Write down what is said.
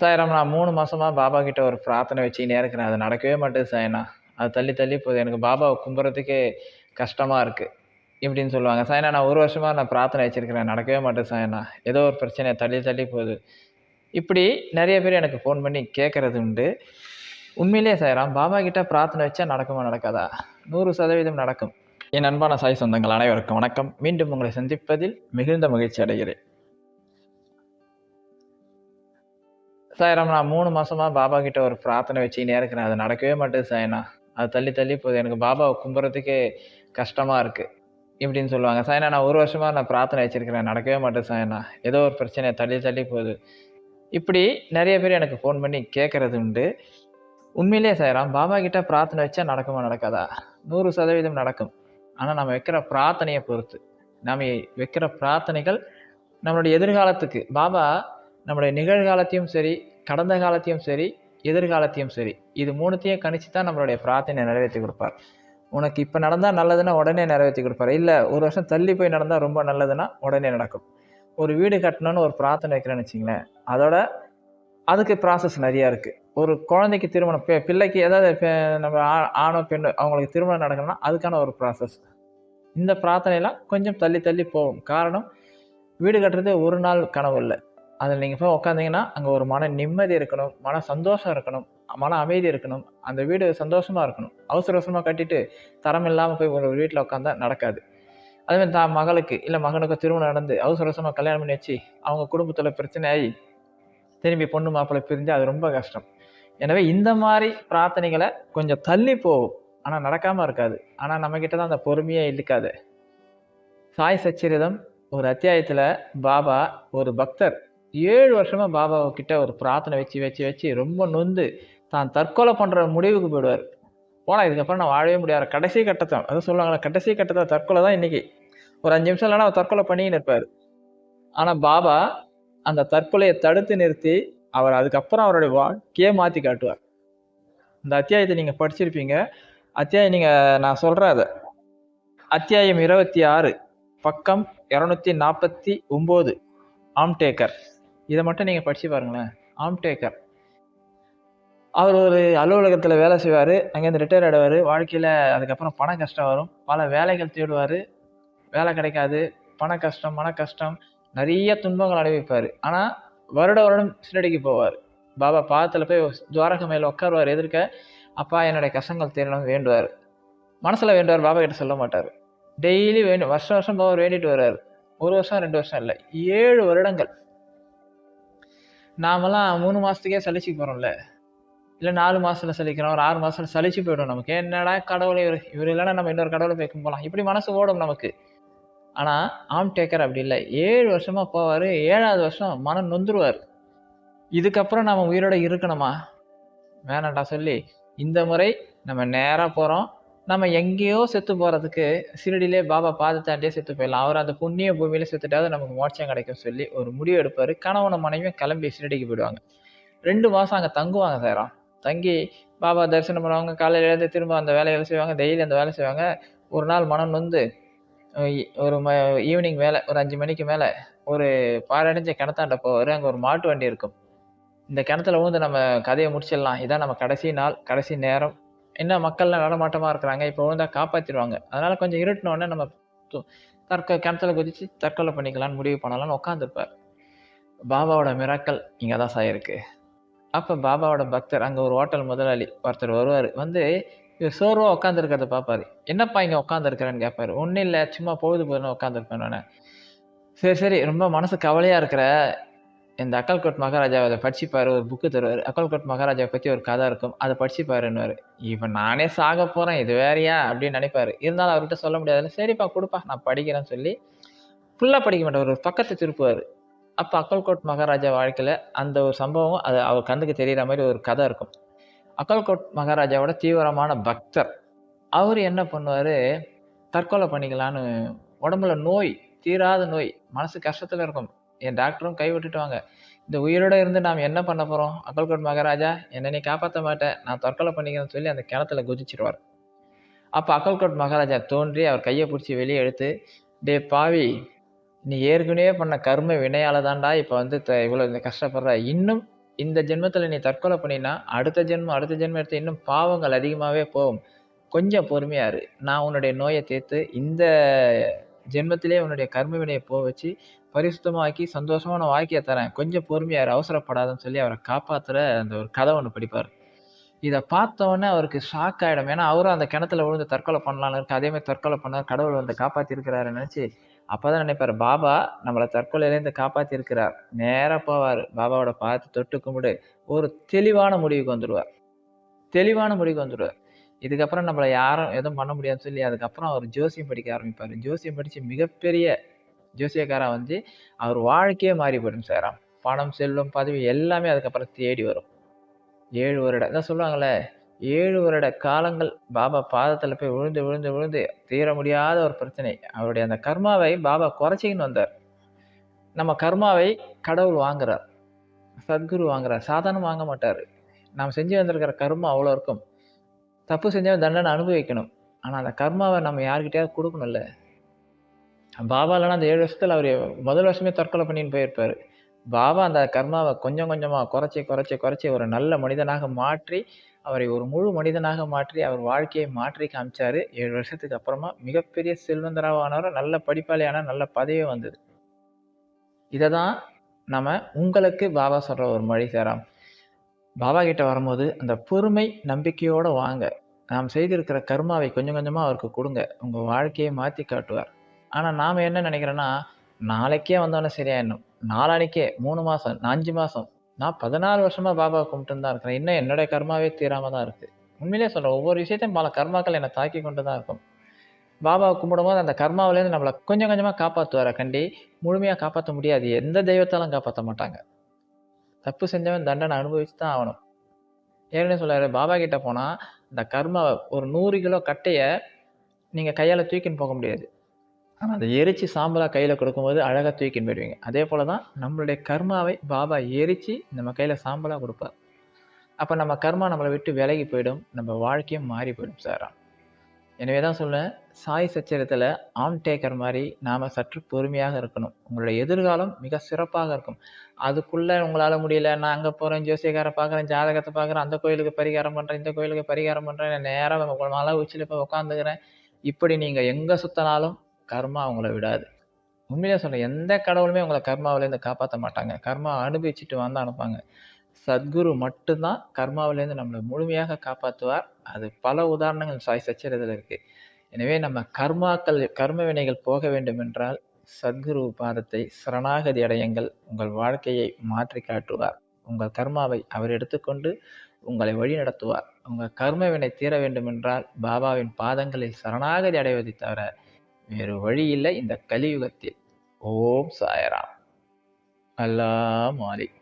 சாயிரம் நான் மூணு மாதமாக பாபா கிட்ட ஒரு பிரார்த்தனை வச்சுக்கினே இருக்கிறேன். அது நடக்கவே மாட்டேது சாய்னா அது தள்ளி தள்ளி போகுது. எனக்கு பாபாவை கும்புறதுக்கே கஷ்டமாக இருக்குது இப்படின்னு சொல்லுவாங்க. சாய்னா நான் ஒரு வருஷமாக நான் பிரார்த்தனை வச்சிருக்கிறேன். நடக்கவே மாட்டேது சாய்னா ஏதோ ஒரு பிரச்சனையை தள்ளி தள்ளி போகுது. இப்படி நிறைய பேர் எனக்கு ஃபோன் பண்ணி கேட்குறது உண்டு. உண்மையிலேயே சாய்ராம் பாபா கிட்ட பிரார்த்தனை வச்சா நடக்குமா நடக்காதா? நூறு சதவீதம் நடக்கும். என் அன்பான சாய் சொந்தங்கள் அனைவருக்கும் வணக்கம். மீண்டும் உங்களை சந்திப்பதில் மிகுந்த மகிழ்ச்சி அடைகிறேன். சாயிரம் நான் மூணு மாசமா பாபா கிட்ட ஒரு பிரார்த்தனை வச்சுக்கினே இருக்கிறேன். அது நடக்கவே மாட்டேது சாயனா அது தள்ளி தள்ளி போகுது. எனக்கு பாபாவை கும்புறதுக்கே கஷ்டமா இருக்கு இப்படின்னு சொல்லுவாங்க. சாய்னா நான் ஒரு வருஷமா நான் பிரார்த்தனை வச்சிருக்கிறேன். நடக்கவே மாட்டேது சாயனா ஏதோ ஒரு பிரச்சனையை தள்ளி தள்ளி போகுது. இப்படி நிறைய பேர் எனக்கு ஃபோன் பண்ணி கேட்கறது உண்டு. உண்மையிலேயே சாய்ராம் பாபா கிட்ட பிரார்த்தனை வச்சா நடக்குமா நடக்காதா? நூறு சதவீதம் நடக்கும். ஆனால் நம்ம வைக்கிற பிரார்த்தனையை பொறுத்து நம்ம வைக்கிற பிரார்த்தனைகள் நம்மளுடைய எதிர்காலத்துக்கு. பாபா நம்முடைய நிகழ்காலத்தையும் சரி கடந்த காலத்தையும் சரி எதிர்காலத்தையும் சரி இது மூணுத்தையும் கணிச்சு தான் நம்மளுடைய பிரார்த்தனை நிறைவேற்றி கொடுப்பார். உனக்கு இப்போ நடந்தால் நல்லதுன்னா உடனே நிறைவேற்றி கொடுப்பார். இல்லை ஒரு வருஷம் தள்ளி போய் நடந்தால் ரொம்ப நல்லதுன்னா உடனே நடக்கும். ஒரு வீடு கட்டணும்னு ஒரு பிரார்த்தனை வைக்கிறேன்னு வச்சிங்களேன் அதோட அதுக்கு ப்ராசஸ் நிறையா இருக்குது ஒரு குழந்தைக்கு திருமணம் பிள்ளைக்கு ஏதாவது பெ- நம்ம ஆ- ஆணோ பெண்ணோ அவங்களுக்கு திருமணம் நடக்கணும்னா அதுக்கான ஒரு ப்ராசஸ் இந்த பிரார்த்தனையெல்லாம் கொஞ்சம் தள்ளி தள்ளி போகும். காரணம் வீடு கட்டுறது ஒரு நாள் கனவு இல்லை. அதில் நீங்கள் போய் உட்காந்தீங்கன்னா அங்கே ஒரு மன நிம்மதி இருக்கணும் மன சந்தோஷம் இருக்கணும் மன அமைதி இருக்கணும். அந்த வீடு சந்தோஷமாக இருக்கணும். அவசர அவசரமாக கட்டிட்டு தரம் இல்லாமல் போய் ஒரு வீட்டில் உட்காந்தா நடக்காது. அதுமாதிரி தான் மகளுக்கு இல்லை மகனுக்கு திருமணம் நடந்து அவசர அவசரமாக கல்யாணம் பண்ணி வச்சு அவங்க குடும்பத்தில் பிரச்சனை ஆகி திரும்பி பொண்ணு மாப்பிள்ளை பிரிஞ்சு அது ரொம்ப கஷ்டம். எனவே இந்த மாதிரி பிரார்த்தனைகளை கொஞ்சம் தள்ளி போகும். ஆனால் நடக்காமல் இருக்காது. ஆனால் நம்மக்கிட்ட தான் அந்த பொறுமையே இருக்காது சாய் சச்சரிதம் ஒரு அத்தியாயத்தில் பாபா ஒரு பக்தர். ஏழு வருஷமாக பாபா கிட்ட ஒரு பிரார்த்தனை வச்சு வச்சு வச்சு ரொம்ப நொந்து தான் தற்கொலை பண்ணுற முடிவுக்கு போயிடுவார். போனால் இதுக்கப்புறம் நான் வாழவே முடியாது. கடைசி கட்டத்தை அதான் சொல்லுவாங்களா கடைசி கட்டத்தை தற்கொலை தான் இன்றைக்கி ஒரு அஞ்சு நிமிஷம் இல்லைனா அவர் தற்கொலை பண்ணின்னு இருப்பார். ஆனால் பாபா அந்த தற்கொலையை தடுத்து நிறுத்தி அவர் அதுக்கப்புறம் அவருடைய வாழ்க்கையே மாற்றி காட்டுவார். இந்த அத்தியாயத்தை நீங்கள் படிச்சிருப்பீங்க. அத்தியாயம் நீங்கள் நான் சொல்கிறேன் அதை. அத்தியாயம் இருபத்தி ஆறு. பக்கம் இரநூத்தி நாற்பத்தி ஒம்பது ஆம்டேக்கர் இதை மட்டும் நீங்கள் படித்து பாருங்களேன். ஆம்டேக்கர் அவர் ஒரு அலுவலகத்தில் வேலை செய்வார் அங்கேருந்து ரிட்டையர் ஆகிடுவார் வாழ்க்கையில் அதுக்கப்புறம் பண கஷ்டம் வரும். பல வேலைகள் தேடுவார் வேலை கிடைக்காது பண கஷ்டம் மன கஷ்டம் நிறைய துன்பங்கள் அனுபவிப்பார். ஆனால் வருட வருடம் சிலடிக்கு போவார். பாபா பாதத்தில் போய் துவாரக மேல உட்காருவார் எதிர்க்க அப்பா என்னுடைய கஷ்டங்கள் தேடணும் வேண்டுவார். மனசில் வேண்டுவார் பாபா கிட்ட சொல்ல மாட்டார். டெய்லி வேண்டும் வருஷம் வருஷம் பாபா வேண்டிட்டு வர்றார். ஒரு வருஷம் ரெண்டு வருஷம் இல்லை ஏழு வருடங்கள். நாமெல்லாம் மூணு மாதத்துக்கே சலிச்சு போகிறோம்ல இல்லை நாலு மாதத்தில் சலிக்கிறோம் ஒரு ஆறு மாதத்தில் சலிச்சு போயிடும் நமக்கு. என்னடா கடவுளை இவர் இவர் இல்லைன்னா நம்ம இன்னொரு கடவுளை போய் போகலாம் இப்படி மனசு ஓடும் நமக்கு. ஆனால் ஆம் டேக்கர் அப்படி இல்லை. ஏழு வருஷமாக போவார் ஏழாவது வருஷம் மனம் நொந்துருவார். இதுக்கப்புறம் நம்ம உயிரோட இருக்கணுமா? வேணாண்டா சொல்லி இந்த முறை நம்ம நேராக போகிறோம் நம்ம எங்கேயோ செத்து போகிறதுக்கு சிறுடிலே பாபா பாதத்தாண்டே செத்து போயிடலாம். அவர் அந்த புண்ணிய பூமியில செத்துட்டாவது நமக்கு மோட்சம் கிடைக்கும் சொல்லி ஒரு முடிவு எடுப்பார். கணவன மனைவியும் கிளம்பி சிறடிக்கு போயிடுவாங்க. ரெண்டு மாதம் அங்கே தங்குவாங்க சேரம் தங்கி பாபா தரிசனம் பண்ணுவாங்க காலையில எழுந்து திரும்ப அந்த வேலைகளை செய்வாங்க டெய்லி அந்த வேலை செய்வாங்க. ஒரு நாள் மனம் நொந்து ஒரு ம ஈவினிங் மேலே ஒரு அஞ்சு மணிக்கு மேலே ஒரு பாழடைஞ்ச கிணத்தாண்ட போவார். அங்கே ஒரு மாட்டு வண்டி இருக்கும். இந்த கிணத்துல வந்து நம்ம கதையை முடிச்சிடலாம். இதான் நம்ம கடைசி நாள் கடைசி நேரம். என்ன மக்கள்லாம் நடமாட்டமாக இருக்கிறாங்க இப்போ விழுந்தா காப்பாற்றிடுவாங்க அதனால் கொஞ்சம் இருட்டினோடனே நம்ம தற்க கிணத்துல குதித்து தற்கொலை பண்ணிக்கலாம்னு முடிவு பண்ணலாம்னு உட்காந்துருப்பார் பாபாவோட மிராக்கள் இங்கே தான் சாயிருக்கு அப்போ பாபாவோட பக்தர் அங்கே ஒரு ஹோட்டல் முதலாளி ஒருத்தர் வருவார். வந்து இவர் சோர்வாக உட்காந்துருக்கிறத பார்ப்பாரு என்னப்பா இங்கே உட்காந்துருக்கிறேன்னு கேட்பாரு ஒன்றும் இல்லை சும்மா பொழுது போதுன்னு உட்காந்துருப்பேன் நான். சரி சரி ரொம்ப மனசு கவலையாக இருக்கிற. இந்த அக்கல்கோட் மகாராஜாவை அதை படிச்சுப்பாரு ஒரு புக்கு தருவார் அக்கல்கோட் மகாராஜாவை பற்றி ஒரு கதை இருக்கும். அதை படிச்சுப்பாருன்னுவார் இப்போ நானே சாக போகிறேன் இது வேறயா? அப்படின்னு நினைப்பாரு. இருந்தாலும் அவர்கிட்ட சொல்ல முடியாதுல்ல. சரிப்பா கொடுப்பா நான் படிக்கிறேன்னு சொல்லி ஃபுல்லாக படிக்க மாட்டார். ஒரு பக்கத்தை திருப்புவார். அப்போ அக்கல்கோட் மகாராஜா வாழ்க்கையில் அந்த ஒரு சம்பவம் அது அவர் கண்ணுக்கு தெரிகிற மாதிரி ஒரு கதை இருக்கும். அக்கல்கோட் மகாராஜாவோட தீவிரமான பக்தர். அவர் என்ன பண்ணுவார்? தற்கொலை பண்ணிக்கலான்னு உடம்புல நோய் தீராத நோய் மனசு கஷ்டத்தில் இருக்கும். என் டாக்டரும் கை விட்டுட்டுவாங்க இந்த உயிரோட இருந்து நாம் என்ன பண்ண போகிறோம் அக்கல்கோட் மகாராஜா என்னை நீ காப்பாற்ற மாட்டேன் நான் தற்கொலை பண்ணிக்கிறேன்னு சொல்லி அந்த கிணத்துல குதிச்சிருவார். அப்போ அக்கல்கோட் மகாராஜா தோன்றி அவர் கையை பிடிச்சி வெளியே எடுத்து டே பாவி நீ ஏற்கனவே பண்ண கர்ம வினையால தான்டா இப்போ வந்து த- இவ்வளோ இந்த கஷ்டப்படுற. இன்னும் இந்த ஜென்மத்தில் நீ தற்கொலை பண்ணினா அடுத்த ஜென்மம் அடுத்த ஜென்மம் எடுத்து இன்னும் பாவங்கள் அதிகமாகவே போகும். கொஞ்சம் பொறுமையாக இரு. நான் உன்னுடைய நோயை தீர்த்து இந்த ஜென்மத்திலே உன்னுடைய கர்ம வினையை போக வச்சு பரிசுத்தமாக்கி சந்தோஷமான வாழ்க்கையை தரேன். கொஞ்சம் பொறுமையார் அவசரப்படாதுன்னு சொல்லி அவரை காப்பாற்றுற அந்த ஒரு கதை ஒன்று படிப்பார். இதை பார்த்தோன்னே அவருக்கு ஷாக் ஆகிடும் ஏன்னா அவரும் அந்த கிணத்துல விழுந்து தற்கொலை பண்ணலான்னு இருக்கு. அதே மாதிரி தற்கொலை பண்ணார் கடவுள் வந்து காப்பாற்றிருக்கிறாரு நினச்சி அப்போதான் நினைப்பார் பாபா நம்மளை தற்கொலையிலேருந்து காப்பாற்றிருக்கிறார் நேராக போவார். பாபாவோட பார்த்து தொட்டு கும்பிடு. ஒரு தெளிவான முடிவுக்கு வந்துடுவார் தெளிவான முடிவுக்கு வந்துடுவார் இதுக்கப்புறம் நம்மளை யாரும் எதுவும் பண்ண முடியாதுன்னு சொல்லி அதுக்கப்புறம் அவர் ஜோசியம் படிக்க ஆரம்பிப்பார். ஜோசியம் படித்து மிகப்பெரிய ஜோசியக்காரன் வந்து அவர் வாழ்க்கையே மாறி போயிடும் சாராம் பணம் செல்லும் பதவி எல்லாமே அதுக்கப்புறம் தேடி வரும். ஏழு வருட அதான் சொல்லுவாங்களே ஏழு வருட காலங்கள் பாபா பாதத்தில் போய் விழுந்து விழுந்து விழுந்து தீர முடியாத ஒரு பிரச்சனை. அவருடைய அந்த கர்மாவை பாபா குறைச்சிக்கின்னு வந்தார். நம்ம கர்மாவை கடவுள் வாங்குறார். சத்குரு வாங்குறார். சாதாரணம் வாங்க மாட்டார். நாம் செஞ்சு வந்திருக்கிற கர்மா அவ்வளோ இருக்கும். தப்பு செஞ்சவன் தண்டனை அனுபவிக்கணும். ஆனால் அந்த கர்மாவை நம்ம யாருக்கிட்டையாவது கொடுக்கணும்ல? பாபா அந்த ஏழு வருஷத்தில் அவர் முதல் வருஷமே தற்கொலை பண்ணின்னு போயிருப்பார். பாபா அந்த கர்மாவை கொஞ்சம் கொஞ்சமாக குறைச்சி குறைச்சி குறைச்சி ஒரு நல்ல மனிதனாக மாற்றி அவரை ஒரு முழு மனிதனாக மாற்றி அவர் வாழ்க்கையை மாற்றி காமிச்சார். ஏழு வருஷத்துக்கு அப்புறமா மிகப்பெரிய செல்வந்தராவானவர் நல்ல படிப்பாளியான நல்ல பதவியும் வந்தது. இதை தான் நம்ம உங்களுக்கு பாபா சொல்கிற ஒரு மொழி சேராம். பாபா கிட்ட வரும்போது அந்த பொறுமை நம்பிக்கையோடு வாங்க. நாம் செய்திருக்கிற கர்மாவை கொஞ்சம் கொஞ்சமாக அவருக்கு கொடுங்க. உங்கள் வாழ்க்கையை மாற்றி காட்டுவார். ஆனால் நாம் என்ன நினைக்கிறோன்னா நாளைக்கே வந்தோன்னே சரியாயிடணும். நாளானிக்கே மூணு மாதம் அஞ்சு மாதம் நான் பதினாலு வருஷமாக பாபாவை கும்பிட்டு தான் இருக்கிறேன். இன்னும் என்னுடைய கர்மாவே தீராமல் தான் இருக்குது உண்மையிலே சொல்கிறேன் ஒவ்வொரு விஷயத்தையும் பல கர்மாக்கள் என்னை தாக்கி கொண்டு தான் இருக்கும். பாபாவை கும்பிடும்போது அந்த கர்மாவிலேருந்து நம்மளை கொஞ்சம் கொஞ்சமாக காப்பாற்றுவார கண்டி முழுமையாக காப்பாற்ற முடியாது. எந்த தெய்வத்தாலும் காப்பாற்ற மாட்டாங்க. தப்பு செஞ்சவன் தண்டனை அனுபவிச்சு தான் ஆகணும். ஏற்கனவே சொல்கிறாரு பாபா கிட்ட போனால் இந்த கர்மாவை ஒரு நூறு கிலோ கட்டையை நீங்கள் கையால் தூக்கின்னு போக முடியாது. ஆனால் அதை எரித்து சாம்பலாக கையில் கொடுக்கும்போது அழகாக தூக்கின்னு போயிடுவீங்க. அதே போல் தான் நம்மளுடைய கர்மாவை பாபா எரித்து நம்ம கையில் சாம்பலாக கொடுப்பார். அப்போ நம்ம கர்மா நம்மளை விட்டு விலகி போயிடும். நம்ம வாழ்க்கையும் மாறி போயிடும் சாரான் எனவே தான் சொல்லேன் சாய் சச்சரித்தில் ஆம் டேக்கர் மாதிரி நாம் சற்று பொறுமையாக இருக்கணும். உங்களுடைய எதிர்காலம் மிக சிறப்பாக இருக்கும். அதுக்குள்ளே உங்களால் முடியல நான் அங்கே போகிறேன் ஜோசியக்காரை பார்க்குறேன் ஜாதகத்தை பார்க்குறேன் அந்த கோயிலுக்கு பரிகாரம் பண்ணுறேன் இந்த கோயிலுக்கு பரிகாரம் பண்ணுறேன் நேராக மலை உச்சியில் போய் உட்காந்துக்கிறேன் இப்படி நீங்கள் எங்கே சுற்றினாலும் கர்மா அவங்கள விடாது. உண்மையிலே சொல்கிறேன் எந்த கடவுளுமே உங்களை கர்மாவிலேருந்து காப்பாற்ற மாட்டாங்க. கர்மா அனுபவிச்சுட்டு வந்தால் அனுப்பாங்க சத்குரு மட்டும்தான் கர்மாவிலேருந்து நம்மளை முழுமையாக காப்பாற்றுவார். அது பல உதாரணங்கள் சாய் சச்சரத்தில் இருக்குது எனவே நம்ம கர்மாக்கள் கர்ம வினைகள் போக வேண்டும் என்றால் சத்குரு பாதத்தை சரணாகதி அடையுங்கள். உங்கள் வாழ்க்கையை மாற்றி காட்டுவார். உங்கள் கர்மாவை அவர் எடுத்துக்கொண்டு உங்களை வழி நடத்துவார். உங்கள் கர்ம வினை தீர வேண்டுமென்றால் பாபாவின் பாதங்களில் சரணாகதி அடைவதை தவிர வேறு வழி இல்லை இந்த கலியுகத்தில். ஓம் சாயராம். அல்லா மாலிக்.